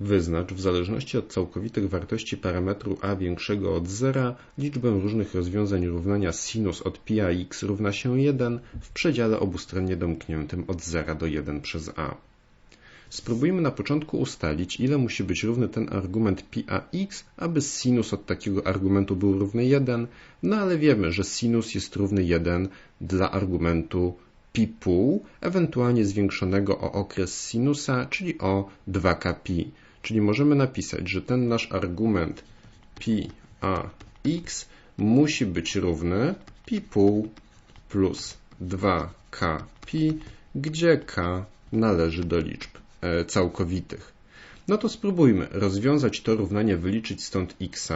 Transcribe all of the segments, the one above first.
Wyznacz w zależności od całkowitych wartości parametru a większego od zera liczbę różnych rozwiązań równania sinus od pi a x równa się 1 w przedziale obustronnie domkniętym od 0 do 1 przez a. Spróbujmy na początku ustalić, ile musi być równy ten argument pi a x, aby sinus od takiego argumentu był równy 1, no ale wiemy, że sinus jest równy 1 dla argumentu pi pół, ewentualnie zwiększonego o okres sinusa, czyli o 2k pi. Czyli możemy napisać, że ten nasz argument pi a x musi być równy pi pół plus 2k pi, gdzie k należy do liczb e, całkowitych. No to spróbujmy rozwiązać to równanie, wyliczyć stąd x,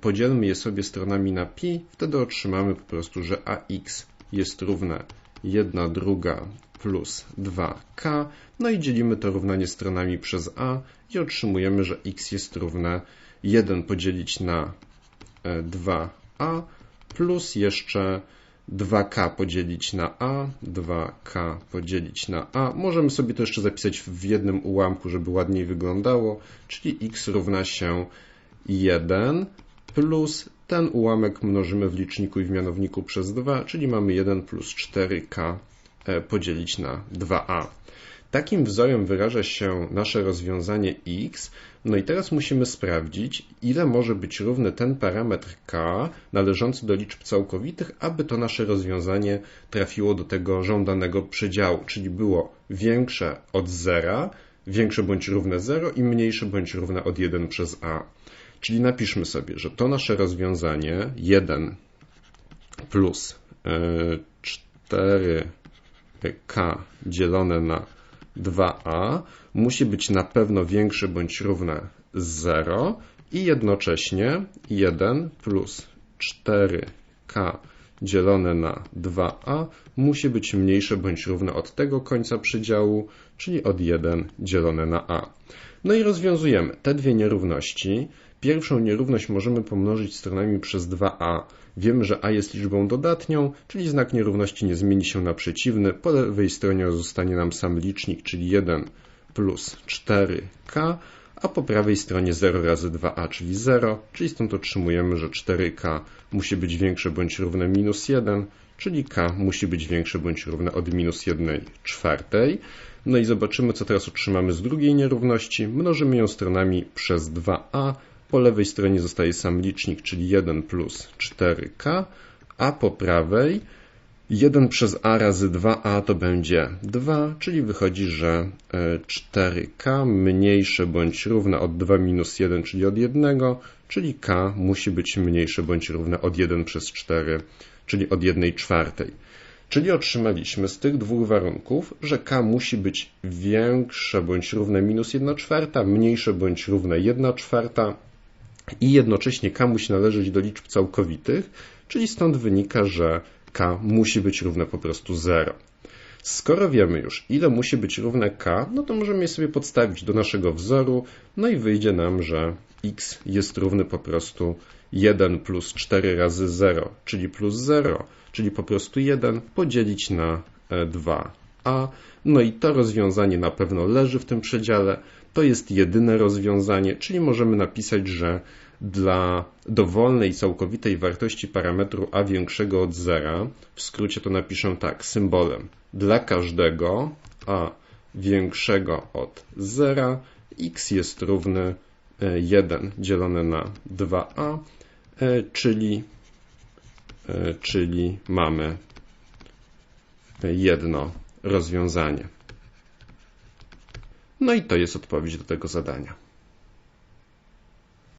podzielmy je sobie stronami na pi, wtedy otrzymamy po prostu, że ax jest równe 1 druga plus 2k, no i dzielimy to równanie stronami przez a i otrzymujemy, że x jest równe 1 podzielić na 2a e, plus jeszcze 2k podzielić na a, 2k podzielić na a. Możemy sobie to jeszcze zapisać w jednym ułamku, żeby ładniej wyglądało, czyli x równa się 1 plus ten ułamek mnożymy w liczniku i w mianowniku przez 2, czyli mamy 1 plus 4k e, podzielić na 2a. Takim wzorem wyraża się nasze rozwiązanie x. No i teraz musimy sprawdzić, ile może być równy ten parametr k należący do liczb całkowitych, aby to nasze rozwiązanie trafiło do tego żądanego przedziału, czyli było większe od 0, większe bądź równe 0 i mniejsze bądź równe od 1 przez a. Czyli napiszmy sobie, że to nasze rozwiązanie 1 plus 4k e, dzielone na 2a musi być na pewno większe bądź równe 0 i jednocześnie 1 plus 4k dzielone na 2a musi być mniejsze bądź równe od tego końca przedziału, czyli od 1 dzielone na a. No i rozwiązujemy te dwie nierówności. Pierwszą nierówność możemy pomnożyć stronami przez 2a. Wiemy, że a jest liczbą dodatnią, czyli znak nierówności nie zmieni się na przeciwny. Po lewej stronie zostanie nam sam licznik, czyli 1 plus 4k, a po prawej stronie 0 razy 2a, czyli 0, czyli stąd otrzymujemy, że 4k musi być większe bądź równe minus 1, czyli k musi być większe bądź równe od minus 1 czwartej. No i zobaczymy, co teraz otrzymamy z drugiej nierówności. Mnożymy ją stronami przez 2a, po lewej stronie zostaje sam licznik, czyli 1 plus 4k, a po prawej 1 przez a razy 2a to będzie 2, czyli wychodzi, że 4k e, mniejsze bądź równe od 2 minus 1, czyli od 1, czyli k musi być mniejsze bądź równe od 1 przez 4, czyli od 1 czwartej. Czyli otrzymaliśmy z tych dwóch warunków, że k musi być większe bądź równe minus 1 czwarta, mniejsze bądź równe 1 czwarta, i jednocześnie k musi należeć do liczb całkowitych, czyli stąd wynika, że k musi być równe po prostu 0. Skoro wiemy już, ile musi być równe k, no to możemy je sobie podstawić do naszego wzoru, no i wyjdzie nam, że x jest równy po prostu 1 plus 4 razy 0, czyli plus 0, czyli po prostu 1 podzielić na 2a. E, no i to rozwiązanie na pewno leży w tym przedziale, to jest jedyne rozwiązanie, czyli możemy napisać, że dla dowolnej całkowitej wartości parametru a większego od zera, w skrócie to napiszę tak, symbolem dla każdego a większego od zera, x jest równy 1 e, dzielone na 2a, e, czyli, e, czyli mamy jedno rozwiązanie. No i to jest odpowiedź do tego zadania.